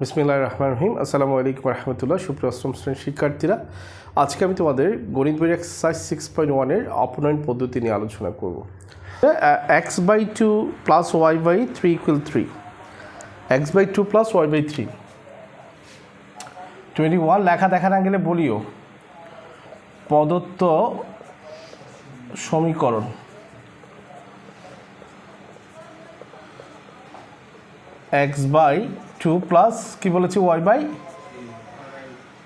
বিসমিল্লাহ রহমান রহিম। আসসালামু আলাইকুম রহমতুল্লাহ। সুপ্রিয় অষ্টম শ্রেণির শিক্ষার্থীরা, আজকে আমি তোমাদের গণিত বইয়ের এক্সারসাইজ সিক্স পয়েন্ট ওয়ানের অপনয়ন পদ্ধতি নিয়ে আলোচনা করব। X by two plus y by three equal three x by two plus y by three twenty one লেখা দেখা না গেলে বলিও, প্রদত্ত সমীকরণ। এক্স বাই টু প্লাস কী বলেছি? Y by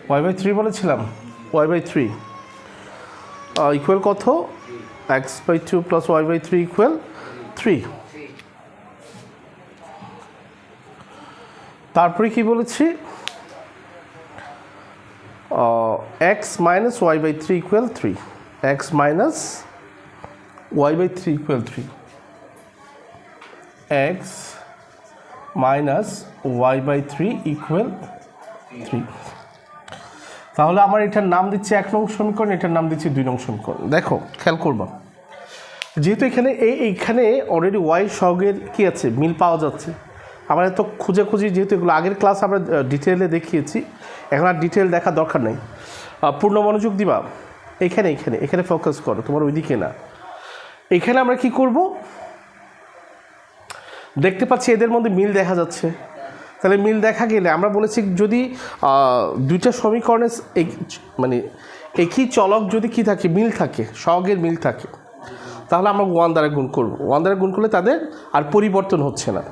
y by three বলেছিলাম? ওয়াই বাই থ্রি ইকুয়াল কত? X by two plus y by three equal three তারপরে কি বলেছি? X minus y by three equal three x minus y by three equal three x minus y by three equal three তাহলে আমার এটার নাম দিচ্ছি এক নং সমীকরণ, এটার নাম দিচ্ছি দুই নং সমীকরণ। দেখো, খেয়াল করবা। যেহেতু এখানে এই, এইখানে অলরেডি ওয়াই সহগের কী আছে? মিল পাওয়া যাচ্ছে। আমরা এত খুঁজে খুঁজি যেহেতু এগুলো আগের ক্লাস আমরা ডিটেলে দেখিয়েছি, এখন আর ডিটেল দেখার দরকার নেই। পূর্ণ মনোযোগ দিবা। এখানে এখানে এখানে ফোকাস করো, তোমার ওইদিকে না। এখানে আমরা কি করব? দেখতে পাচ্ছি এদের মধ্যে মিল দেখা যাচ্ছে। তাহলে মিল দেখা গেলে আমরা বলেছি যদি দুইটা সমীকরণের মানে একই চলক যদি কি থাকে, মিল থাকে, সহগের মিল থাকে, তাহলে আমরা ওয়ান দ্বারা গুণ করব। ওয়ান দ্বারা গুণ করলে তাদের আর পরিবর্তন হচ্ছে না।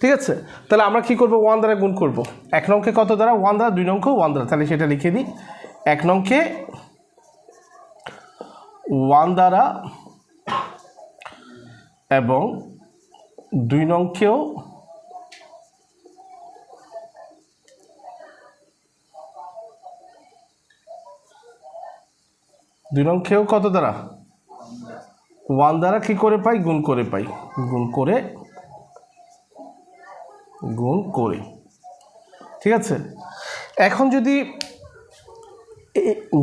ঠিক আছে? তাহলে আমরা কি করব? ওয়ান দ্বারা গুণ করব। এক নংকে কত দ্বারা? ওয়ান দ্বারা, দুই নংকেও ওয়ান দ্বারা। তাহলে সেটা লিখে দিই। এক নংকে ওয়ান দ্বারা এবং দুই নংকেও দুই নংকেও কত দ্বারা? ওয়ান দ্বারা কি করে পাই? গুণ করে পাই। গুণ করে গুণ করে। ঠিক আছে? এখন যদি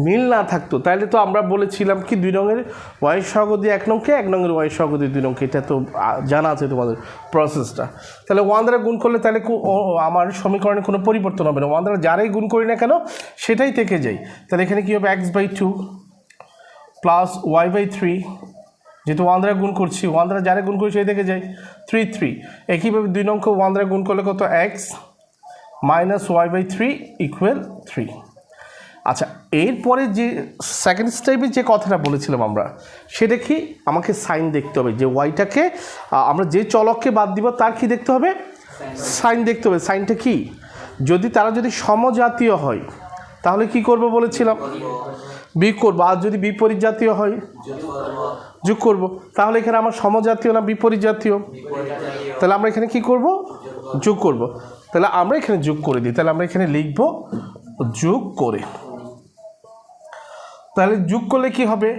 মিল না থাকতো তাহলে তো আমরা বলেছিলাম কি দুই রঙের ওয়াই সহগতি এক নংকে, এক রঙের ওয়াই সহগতি দুই নংকে, এটা তো জানা আছে তোমাদের প্রসেসটা তাহলে ওয়ান দ্বারা গুণ করলে তাহলে আমার সমীকরণে কোনো পরিবর্তন হবে না। ওয়ান দ্বারা যারাই গুণ করি না কেন, সেটাই থেকে যাই তাহলে এখানে কী হবে? X by two plus y by three যেহেতু ওয়ান দ্বারা গুণ করছি ওয়ান দ্বারা যারা গুণ করছি সেই থেকে যাই থ্রি থ্রি একইভাবে দুই নঙ্ক ওয়ান দ্বারা গুণ করলে কত? X minus y by three equal three আচ্ছা এরপরে যে সেকেন্ড স্টেপে যে কথাটা বলেছিলাম আমরা, সেটা কি? আমাকে সাইন দেখতে হবে, যে ওয়াইটাকে আমরা যে চলককে বাদ দিব, তার কি দেখতে হবে? সাইন দেখতে হবে। সাইনটা কি? যদি তারা যদি সমজাতীয় হয়, তাহলে কি করব বলেছিলাম? বি করব। আর যদি বিপরীত জাতীয় হয়, যোগ করব। তাহলে এখানে আমার সমজাতীয় না বিপরীত জাতীয় তাহলে আমরা এখানে কি করব? যোগ করব। তাহলে আমরা এখানে যোগ করে দিই। তাহলে আমরা এখানে লিখব যোগ করে। তাহলে যোগ করলে কি হবে?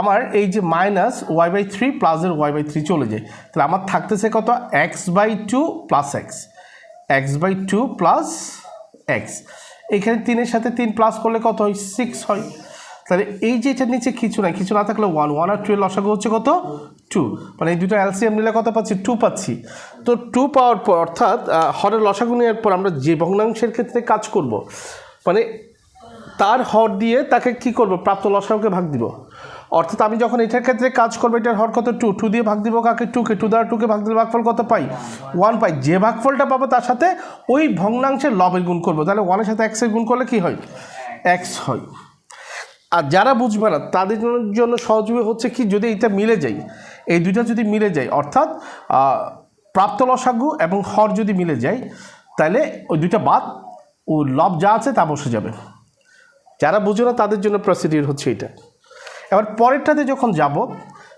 আমার এই যে মাইনাস ওয়াই বাই থ্রি প্লাসের ওয়াই বাই থ্রি চলে যায়। তাহলে আমার থাকতেছে কত? X by two plus x x by two plus x এখানে তিনের সাথে তিন প্লাস করলে কত হয়? সিক্স হয়। তাহলে এই যে এটার নিচে কিছু নাই, কিছু না থাকলে ওয়ান ওয়ান আর টু এর হচ্ছে কত? টু মানে এই দুটো এলসিএম নিলে কত পাচ্ছি? টু পাচ্ছি। তো টু পাওয়ার পর, অর্থাৎ হরের লসাগু নেওয়ার পর আমরা যে ভগ্নাংশের ক্ষেত্রে কাজ করব মানে তার হর দিয়ে তাকে কি করব? প্রাপ্ত লসাগুকে ভাগ দিব? অর্থাৎ আমি যখন এটার ক্ষেত্রে কাজ করব, এটার হর কত? টু। টু দিয়ে ভাগ দিব কাকে? টুকে টু দ্বারা টুকে ভাগ দিলে ভাগফল কত পাই? ওয়ান পাই। যে ভাগফলটা পাবো তার সাথে ওই ভগ্নাংশের লবের গুণ করব। তাহলে ওয়ানের সাথে এক্সের গুণ করলে কি হয়? এক্স হয়। আর যারা বুঝবে না, তাদের জন্য- সহযোগী হচ্ছে কি? যদি এটা মিলে যায়, এই দুইটা যদি মিলে যায়, অর্থাৎ প্রাপ্ত লসাগু এবং হর যদি মিলে যায়, তাহলে ওই দুইটা বাদ, ও লব যা আছে তা বসে যাবে। যারা বুঝো না তাদের জন্য প্রসিডিউর হচ্ছে এটা। এবার পরেরটাতে যখন যাব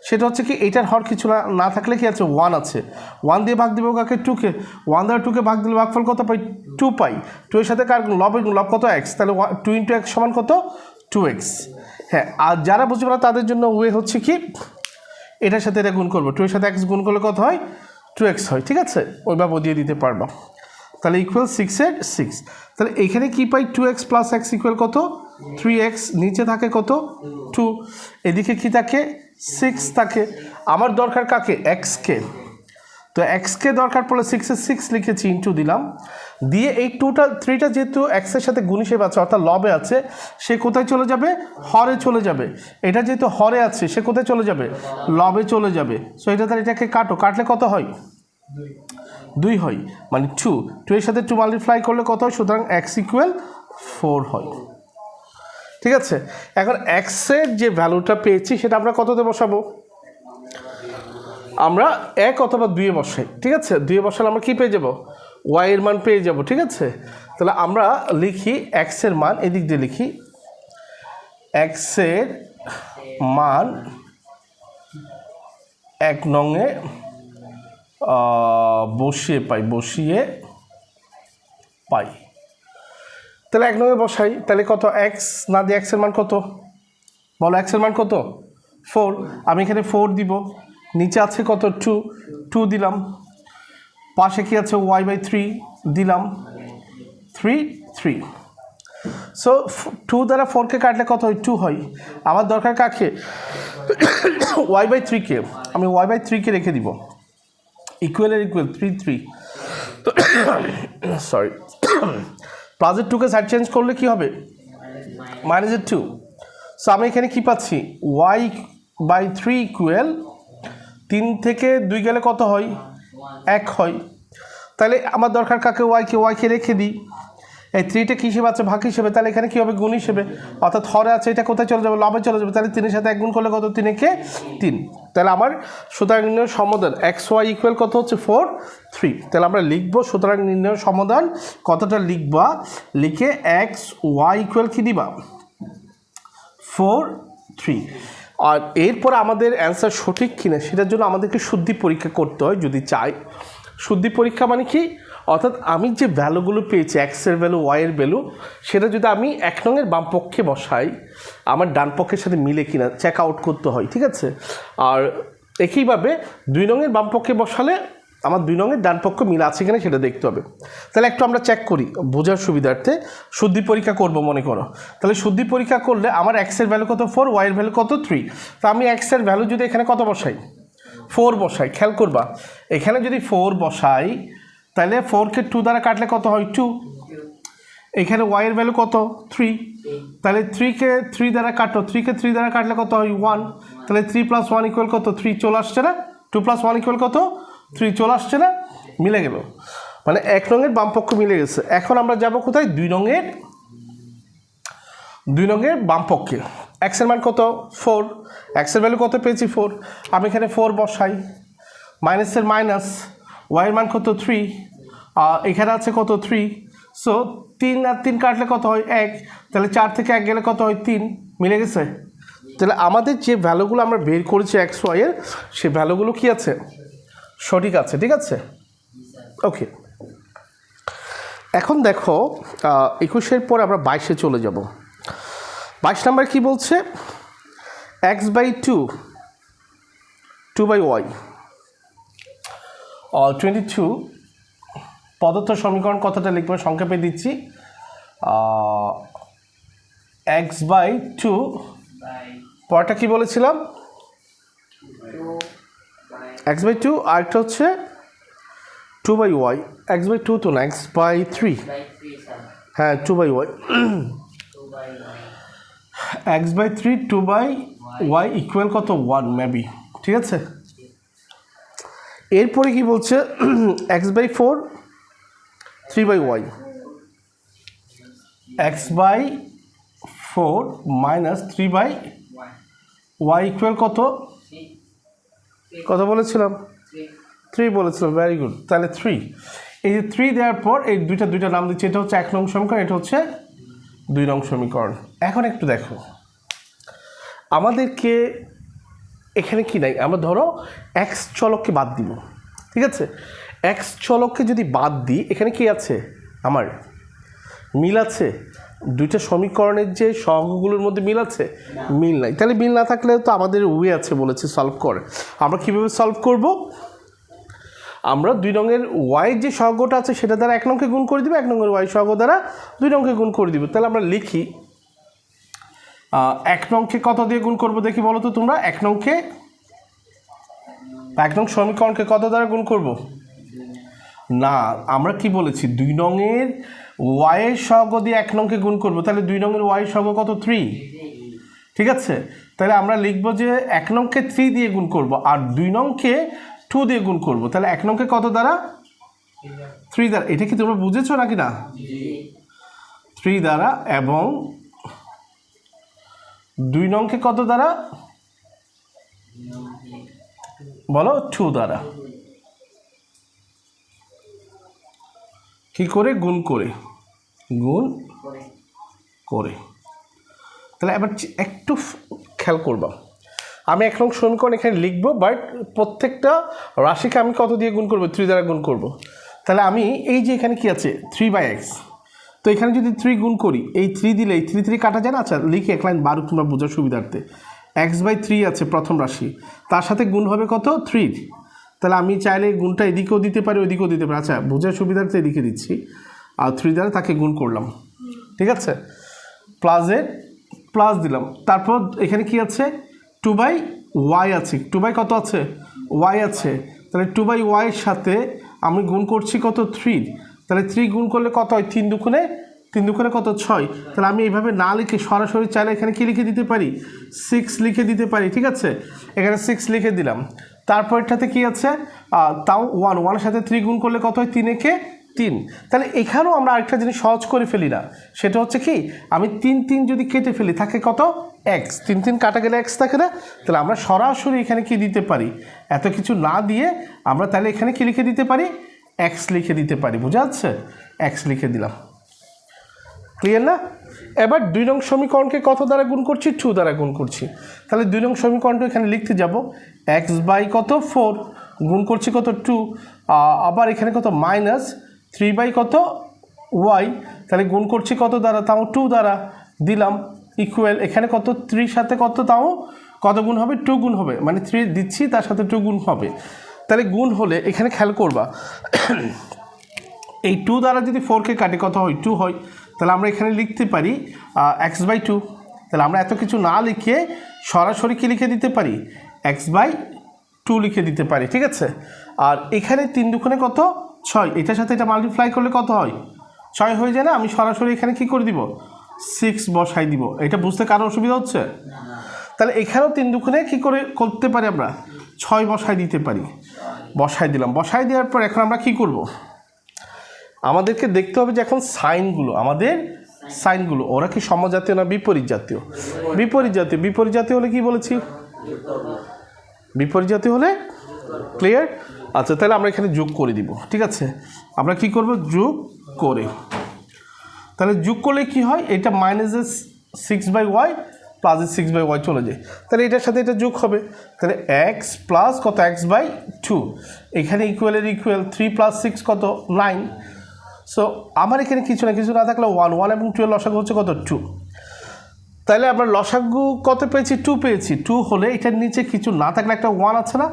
সেটা হচ্ছে কি এটার হর কিছু না না থাকলে কি আছে ওয়ান আছে। ওয়ান দিয়ে ভাগ দেবো কাকে? টুকে ওয়ান দ্বারা টুকে ভাগ দিলে ভাগফল কত পাই? টু পাই। টু এর সাথে কার গুণ, লব কত? এক্স তাহলে টু ইন্টু এক্স সমান কত? টু এক্স হ্যাঁ আর যারা বুঝবে না তাদের জন্য ওয়ে হচ্ছে কি এটার সাথে এটা গুণ করব। টু এর সাথে এক্স গুণ করলে কত হয়? টু এক্স হয় ঠিক আছে? ওইভাবে দিয়ে দিতে পারবা। তাহলে ইকুয়াল সিক্সের সিক্স তাহলে এখানে কি পাই? Two x plus x equal কত? থ্রি এক্স নিচে থাকে কত? টু এদিকে কি থাকে? সিক্স থাকে। আমার দরকার কাকে? এক্সকে তো এক্সকে দরকার পড়লে সিক্সের সিক্স লিখেছি ইন্টু দিলাম। দিয়ে এই টুটা থ্রিটা যেহেতু এক্সের সাথে গুণ আছে, অর্থাৎ লবে আছে, সে কোথায় চলে যাবে? হরে চলে যাবে। এটা যেহেতু হরে আছে, সে কোথায় চলে যাবে? লবে চলে যাবে। সো এটা তার এটাকে কাটো। কাটলে কত হয়? দুই হয় মানে টু টু এর সাথে টু মাল্টিপ্লাই করলে কত হয়? সুতরাং এক্স ইকুয়াল ফোর হয়। ঠিক আছে? এখন এক্সের যে ভ্যালুটা পেয়েছি, সেটা আমরা কততে বসাবো? আমরা এক অথবা দুইয়ে বসাই, ঠিক আছে? দুইয়ে বসালে আমরা কী পেয়ে যাব? ওয়াই এর মান পেয়ে যাব, ঠিক আছে? তাহলে আমরা লিখি এক্সের মান, এদিক দিয়ে লিখি। এক্সের মান এক নঙে বসিয়ে পাই বসিয়ে পাই। তাহলে এক নঙে বসাই, তাহলে কত? এক্স না দিয়ে এক্সের মান কত? বলো এক্সের মান কত? ফোর আমি এখানে ফোর দিব। নিচে আছে কত? টু টু দিলাম। পাশে কি আছে? ওয়াই বাই থ্রি দিলাম। থ্রি থ্রি সো টু দ্বারা ফোরকে কাটলে কত হয়? টু হয়। আমার দরকার কাকে? ওয়াই বাই থ্রিকে আমি ওয়াই বাই থ্রিকে রেখে দিব। ইকুয়ালের ইকুয়াল থ্রি থ্রি সরি প্লাজের টুকে সাইড চেঞ্জ করলে কি হবে? মাইনাসের টু সো আমি এখানে কি পাচ্ছি? ওয়াই বাই থ্রি ইকুয়াল তিন থেকে দুই গেলে কত হয়? এক হয়। তাহলে আমার দরকার কাকে? ওয়াইকে ওয়াইকে রেখে দিই। এই থ্রিটা কী হিসেবে আছে? ভাগ হিসেবে? তাহলে এখানে কী হবে? গুণ হিসেবে। অর্থাৎ হরে আছে, এটা কোথায় চলে যাবে? লবে চলে যাবে। তাহলে তিনের সাথে এক গুণ করলে কত? তিনেকে তিন। তাহলে আমার সুতরাং নির্ণয় সমাধান এক্স ওয়াই ইকুয়াল কত হচ্ছে? ফোর থ্রি তাহলে আমরা লিখব সুতরাং নির্ণয় সমাধান কতটা লিখবা? লিখে এক্স ওয়াই ইকুয়াল কী দিবা? ফোর থ্রি আর এরপর আমাদের অ্যান্সার সঠিক কিনা, সেটার জন্য আমাদেরকে শুদ্ধি পরীক্ষা করতে হয় যদি চাই। শুদ্ধি পরীক্ষা মানে কি? অর্থাৎ আমি যে ভ্যালুগুলো পেয়েছি এক্সের ভ্যালু ওয়াইয়ের ভ্যালু সেটা যদি আমি এক নঙের বাম পক্ষে বসাই, আমার ডান পক্ষের সাথে মিলে কিনা চেক আউট করতে হয়, ঠিক আছে? আর একইভাবে দুই নঙের বাম পক্ষে বসালে আমার দুই নঙের ডান পক্ষ মিল আছে কিনা সেটা দেখতে হবে। তাহলে একটু আমরা চেক করি, বোঝার সুবিধার্থে। শুদ্ধি পরীক্ষা করব, মনে করো। তাহলে শুদ্ধি পরীক্ষা করলে আমার এক্সের ভ্যালু কত? ফোর ওয়াইয়ের ভ্যালু কত? থ্রি তা আমি এক্সের ভ্যালু যদি এখানে কত বসাই? ফোর বসাই, খেয়াল করবা। এখানে যদি ফোর বসাই তাহলে ফোরকে টু দ্বারা কাটলে কত হয়? টু এখানে ওয়াইয়ের ভ্যালু কত? থ্রি তাহলে থ্রিকে থ্রি দ্বারা কাটো থ্রিকে থ্রি দ্বারা কাটলে কত হয়? ওয়ান তাহলে থ্রি প্লাস ওয়ান ইকুয়াল কত? থ্রি চলে আসছে না? টু প্লাস ওয়ান ইকুয়াল কত? থ্রি চলে আসছে না? মিলে গেল। মানে এক রঙের বামপক্ষ মিলে গেছে। এখন আমরা যাব কোথায়? দুই রঙের দুই রঙের বামপক্ষে এক্সের মান কত? ফোর এক্সের ভ্যালু কত পেয়েছি? ফোর আমি এখানে ফোর বসাই। মাইনাসের মাইনাস ওয়াইয়ের মান কত? থ্রি এখানে আছে কত? থ্রি সো তিন আর তিন কাটলে কত হয়? এক. তাহলে চার থেকে এক গেলে কত হয়? তিন। মিলে গেছে? তাহলে আমাদের যে ভ্যালুগুলো আমরা বের করেছি এক্স ওয়াইয়ের সে ভ্যালুগুলো কি আছে? সঠিক আছে, ঠিক আছে? ওকে এখন দেখো একুশের পর আমরা বাইশে চলে যাব। বাইশ নাম্বার কি বলছে? X by two two by y twenty two পদার্থ সমীকরণ কথাটা লিখব সংক্ষেপে দিচ্ছি। এক্স বাই টু পরটা কি বলেছিলাম? এক্স বাই টু আরেকটা হচ্ছে two by y x by two তো না এক্স বাই থ্রি হ্যাঁ two by y x by three two by y equal কত? ওয়ান মেবি ঠিক আছে? এরপরে কি বলছে? X by four three by y x by four minus three by y equal কত? কত বলেছিলাম? থ্রি বলেছিলাম ভেরি গুড তাহলে থ্রি এই যে থ্রি দেওয়ার পর এই দুইটা দুইটা নাম দিচ্ছি, এটা হচ্ছে এক নং সমীকরণ, এটা হচ্ছে দুই নং সমীকরণ। এখন একটু দেখো। আমাদেরকে এখানে কি নাই? আমরা ধরো এক্স চলককে বাদ দিব। ঠিক আছে? এক্স চলককে যদি বাদ দিই, এখানে কি আছে? আমার মিল আছে। দুইটা সমীকরণের যে সহগগুলোর মধ্যে মিল আছে? মিল নাই। তাহলে মিল না থাকলে তো আমাদের ওয়ে আছে বলেছে সলভ করে। আমরা কীভাবে সলভ করব? আমরা দুই রঙের ওয়াই যে সহগটা আছে, সেটা দ্বারা এক নংকে গুণ করে দিব, এক নংয়ের ওয়াই সহগ দ্বারা দুই নংকে গুণ করে দিব। তাহলে আমরা লিখি এক নংকে কত দিয়ে গুণ করব দেখি বলো তো তোমরা? এক নংকে? এক নং সমীকরণকে কত দ্বারা গুণ করব? না, আমরা কি বলেছি? দুই নংয়ের ওয়াইয়ের সহগ দিয়ে এক নংকে গুণ করব। তাহলে দুই নংয়ের ওয়াইয়ের সহগ কত? থ্রি ঠিক আছে? তাহলে আমরা লিখব যে এক নংকে থ্রি দিয়ে গুণ করব আর দুই নংকে টু দিয়ে গুণ করব। তাহলে এক নংকে কত দ্বারা? থ্রি দ্বারা। এটা কি তোমরা বুঝেছ নাকি না? থ্রি দ্বারা এবং দুই নংকে কত দ্বারা? বলো টু দ্বারা। কি করে? গুণ করে। গুণ করে। তাহলে এবার একটু খেয়াল করবা। আমি এক নং সমীকরণ এখানে লিখব বাট প্রত্যেকটা রাশিকে আমি কত দিয়ে গুণ করব? থ্রি দ্বারা গুণ করব। তাহলে আমি এই যে এখানে কি আছে? থ্রি বাই এক্স তো এখানে যদি থ্রি গুণ করি, এই থ্রি দিলে, এই থ্রি থ্রি কাটা যায় না? আচ্ছা লিখে এক লাইন বারো তোমরা বোঝার সুবিধার্থে। এক্স বাই থ্রি আছে প্রথম রাশি। তার সাথে গুণ হবে কত? থ্রি তাহলে আমি চাইলে গুণটা এদিকেও দিতে পারি, ওইদিকেও দিতে পারি। আচ্ছা বোঝার সুবিধার্থে এদিকে দিচ্ছি। আর থ্রি দ্বারা তাকে গুণ করলাম। ঠিক আছে? প্লাসের প্লাস দিলাম। তারপর এখানে কি আছে? টু বাই ওয়াই আছে। টু বাই কত আছে? ওয়াই আছে। তাহলে টু বাই ওয়াইয়ের সাথে আমি গুণ করছি কত? থ্রি তাহলে থ্রি গুণ করলে কত হয়? তিন দুগুণে তিন দুগুণে কত? ছয়। তাহলে আমি এইভাবে না লিখে সরাসরি চাইলে এখানে কি লিখে দিতে পারি? সিক্স লিখে দিতে পারি, ঠিক আছে? এখানে সিক্স লিখে দিলাম। তারপরটাতে কি আছে? তাও ওয়ান ওয়ানের সাথে থ্রি গুণ করলে কত হয়? তিন একে তিন। তাহলে এখানেও আমরা আরেকটা জিনিস সহজ করে ফেলি না। সেটা হচ্ছে কি? আমি তিন তিন যদি কেটে ফেলি, থাকে কত? এক্স তিন তিন কাটা গেলে এক্স থাকে না? তাহলে আমরা সরাসরি এখানে কি দিতে পারি? এত কিছু না দিয়ে আমরা তাহলে এখানে কি লিখে দিতে পারি? এক্স লিখে দিতে পারি, বোঝা যাচ্ছে? এক্স লিখে দিলাম। ক্লিয়ার না? এবার দুই নং সমীকরণকে কত দ্বারা গুণ করছি? টু দ্বারা গুণ করছি। তাহলে দুই নং সমীকরণটা এখানে লিখতে যাব। এক্স বাই কত? ফোর গুণ করছি কত? টু আবার এখানে কত? মাইনাস থ্রি বাই কত? ওয়াই তাহলে গুণ করছি কত দ্বারা? তাও টু দ্বারা দিলাম। ইকুয়াল এখানে কত? থ্রির সাথে কত? তাও কত গুণ হবে? টু গুণ হবে। মানে থ্রি দিচ্ছি, তার সাথে টু গুণ হবে। তাহলে গুণ হলে এখানে খেয়াল করবা। এই টু দ্বারা যদি ফোরকে কাটে কত হয়? টু হয়। তাহলে আমরা এখানে লিখতে পারি এক্স বাই টু তাহলে আমরা এত কিছু না লিখে সরাসরি কি লিখে দিতে পারি? এক্স বাই টু লিখে দিতে পারি ঠিক আছে? আর এখানে তিন দুখানে কত? ছয়। এটার সাথে এটা মাল্টিপ্লাই করলে কত হয়? ছয় হয়ে যায় না? আমি সরাসরি এখানে কি করে দিব? সিক্স বসাই দিব। এটা বুঝতে কারও অসুবিধা হচ্ছে? তাহলে এখানেও তিন দুখানে কী করে করতে পারি আমরা? ছয় বসাই দিতে পারি। বসাই দিলাম। বসাই দেওয়ার পর এখন আমরা কি করব? আমাদেরকে দেখতে হবে যে এখন সাইনগুলো, আমাদের সাইনগুলো, ওরা কি সমজাতীয় না বিপরীত জাতীয় বিপরীত জাতীয় বিপরীত জাতীয় হলে কি বলেছি? বিপরীত জাতীয় হলে ক্লিয়ার আচ্ছা তাহলে আমরা এখানে যোগ করে দিব, ঠিক আছে? আমরা কি করব? যোগ করে। তাহলে যোগ করলে কি হয়? এটা মাইনাসের সিক্স বাই ওয়াই প্লাসের সিক্স বাই ওয়াই চলে যায়। তাহলে এটার সাথে এটা যোগ হবে। তাহলে এক্স প্লাস কত? এক্স বাই টু এখানে ইকুয়ালের ইকুয়াল থ্রি প্লাস সিক্স কত? নাইন সো আমার এখানে কিছু না কিছু না থাকলে ওয়ান ওয়ান এবং টু এর লসাগু হচ্ছে কত? টু তাহলে আমরা লসাগু কত পেয়েছি? টু পেয়েছি। টু হলে এটার নিচে কিছু না থাকলে একটা ওয়ান আছে না?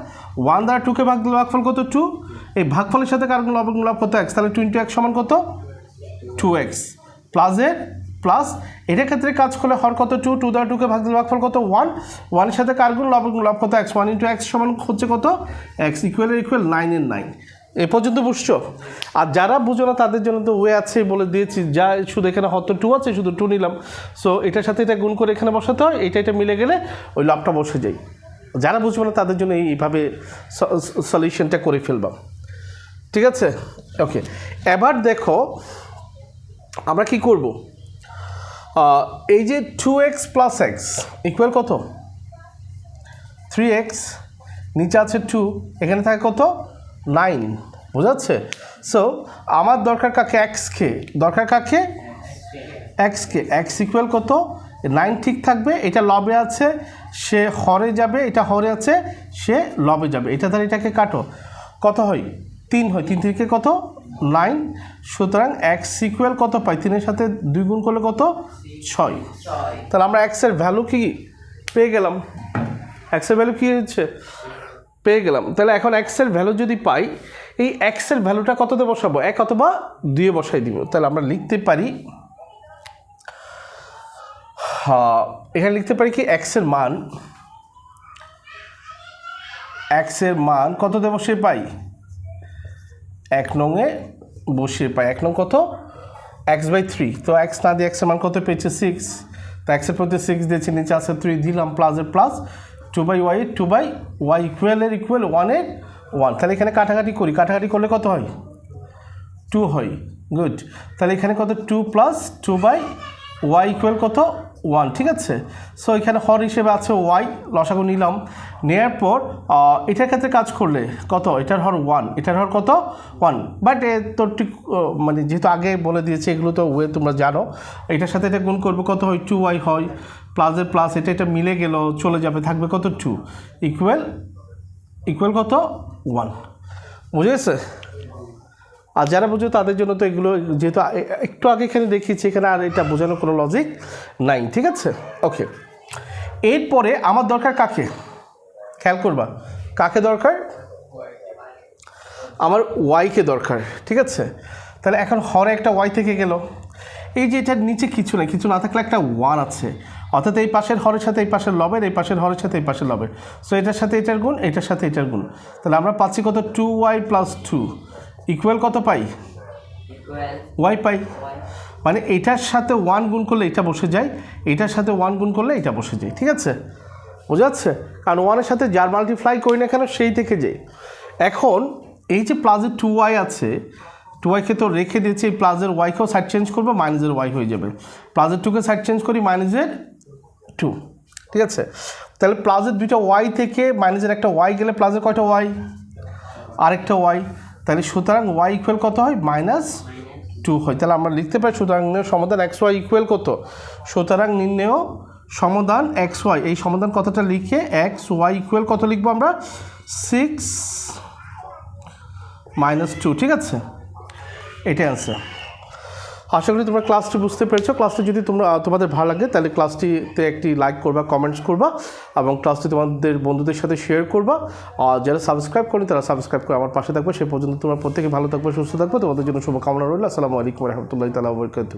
ওয়ান দ্বারা টুকে ভাগ দিলে ভাগফল কত? টু এই ভাগফলের সাথে কার লবণ লাভ কত? এক্স তাহলে টোয়েন্টি এক্স সমান কত? টু এক্স প্লাসের প্লাস এটার ক্ষেত্রে কাজ করলে হর কত টু টু দ্বারা টুকে ভাগ দিলে ভাগফল কত ওয়ান ওয়ানের সাথে কার গুণ? লব লাভ কত এক্স ওয়ান ইন্টু এক্স সমান হচ্ছে কত? এক্স ইকুয়ালের ইকুয়াল নাইনের নাইন এ পর্যন্ত বুঝছ? আর যারা বুঝো না, তাদের জন্য তো ওয়ে আছে বলে দিয়েছি। যা শুধু এখানে হয়তো টু আছে, শুধু টু নিলাম। সো এটার সাথে এটা গুণ করে এখানে বসাতে হয়। এটা এটা মিলে গেলে ওই লাভটা বসে যাই যারা বুঝবে না, তাদের জন্য এইভাবে সলিউশনটা করে ফেলবাম। ঠিক আছে? ওকে এবার দেখো, আমরা কি করব? এই যে two x plus x equal কত? থ্রি এক্স নিচে আছে টু এখানে থাকে কত? নাইন বোঝাচ্ছে? সো আমার দরকার কাকে? এক্সকে দরকার কাকে? এক্সকে এক্স ইকুয়াল কত? নাইন ঠিক থাকবে, এটা লবে আছে, সে হরে যাবে, এটা হরে আছে, সে লবে যাবে, এটা দ্বারা এটাকে কাটো। কত হয়? তিন হয়, তিন থেকে কত? নাইন সুতরাং এক্স ইকুয়াল কত পাই? তিনের সাথে দুই গুণ করলে কত? ছয়। তাহলে আমরা এক্সের ভ্যালু কি পেয়ে গেলাম? এক্সের ভ্যালু কী হচ্ছে? পেয়ে গেলাম। তাহলে এখন এক্সের ভ্যালু যদি পাই, এই এক্সের ভ্যালুটা কততে বসাবো? এক অথবা দুয়ে বসাই দিব। তাহলে আমরা লিখতে পারি এখানে লিখতে পারি কি এক্সের মান এক্সের মান কত দেবো সে পাই? এক নংয়ে বসিয়ে পাই। এক নং কত? এক্স বাই থ্রি তো এক্স না দিয়ে এক্সের মান কত পেয়েছে? সিক্স তো এক্সের প্রতি সিক্স দিয়েছি, নিচে আছে থ্রি দিলাম প্লাসের plus two by y two by y ইকুয়ালের equal ওয়ানের ওয়ান তাহলে এখানে কাটাকাটি করি। কাটাকাটি করলে কত হয়? টু হয়। গুড তাহলে এখানে কত? Two plus two by y equal কত? ওয়ান, ঠিক আছে? সো এখানে হর হিসেবে আছে ওয়াই, লসাগু নিলাম। নেওয়ার পর এটার ক্ষেত্রে কাজ করলে কত? এটার হর ওয়ান, এটার হর কত? ওয়ান। বাট এ তো ঠিক মানে যেহেতু আগে বলে দিয়েছে, এগুলো তো ওয়ে, তোমরা জানো। এটার সাথে এটা গুণ করব কত হয়? টু ওয়াই হয়। প্লাসের প্লাস এটা এটা মিলে গেল, চলে যাবে, থাকবে কত? টু ইকুয়াল ইকুয়াল কত? ওয়ান বুঝে গেছে? আর যারা বুঝো তাদের জন্য তো এগুলো যেহেতু একটু আগে এখানে দেখিয়েছি, এখানে আর এটা বোঝানোর কোনো লজিক নাই, ঠিক আছে? ওকে এরপরে আমার দরকার কাকে? খেয়াল করবা। কাকে দরকার? আমার ওয়াইকে দরকার, ঠিক আছে? তাহলে এখন হরে একটা ওয়াই থেকে গেল। এই যে এটার নিচে কিছু নেই, কিছু না থাকলে একটা ওয়ান আছে। অর্থাৎ এই পাশের হরের সাথে এই পাশের লবের, এই পাশের হরের সাথে এই পাশের লবের। সো এটার সাথে এটার গুণ, এটার সাথে এটার গুণ। তাহলে আমরা পাচ্ছি কত? Two y plus two equal কত পাই? Y pi. মানে এটার সাথে ওয়ান গুণ করলে এটা বসে যায়, এটার সাথে ওয়ান গুণ করলে এটা বসে যায়, ঠিক আছে? বোঝা যাচ্ছে? কারণ ওয়ানের সাথে যার মাল্টিপ্লাই করি না কেন, সেই থেকে যায়। এখন এই যে প্লাসের টু ওয়াই আছে টু ওয়াইকে তো রেখে দিয়েছি, এই প্লাসের ওয়াইকেও সাইড চেঞ্জ করব মাইনাসের ওয়াই হয়ে যাবে। প্লাসের টুকে সাইড চেঞ্জ করি মাইনাসের টু ঠিক আছে? তাহলে প্লাসের দুইটা ওয়াই থেকে মাইনাসের একটা ওয়াই গেলে প্লাসের কয়টা ওয়াই আরেকটা ওয়াই তাহলে সুতরাং ওয়াই ইকুয়াল কত হয়? মাইনাস টু হয়। তাহলে আমরা লিখতে পারি সুতরাং নির্ণয় সমাধান এক্স ওয়াই ইকুয়াল কত? সুতরাং নির্ণয় সমাধান এক্স ওয়াই এই সমাধান কথাটা লিখে এক্স ওয়াই ইকুয়াল কত লিখব আমরা? সিক্স মাইনাস টু ঠিক আছে? এটাই অ্যান্সার আশা করি তোমরা ক্লাসটি বুঝতে পেরেছ। ক্লাসটি যদি তোমরা, তোমাদের ভালো লাগে, তাহলে ক্লাসটিতে একটি লাইক করবা কমেন্টস করবা, এবং ক্লাসটি তোমাদের বন্ধুদের সাথে শেয়ার করবা। আর যারা সাবস্ক্রাইব করেন, তারা সাবস্ক্রাইব করে আমার পাশে থাকবে। সে পর্যন্ত তোমরা প্রত্যেকে ভালো থাকবে, সুস্থ থাকবে। তোমাদের জন্য শুভকামনা রইল। আসসালামু আলাইকুম রহমতুল্লাহ তালা বরকাতু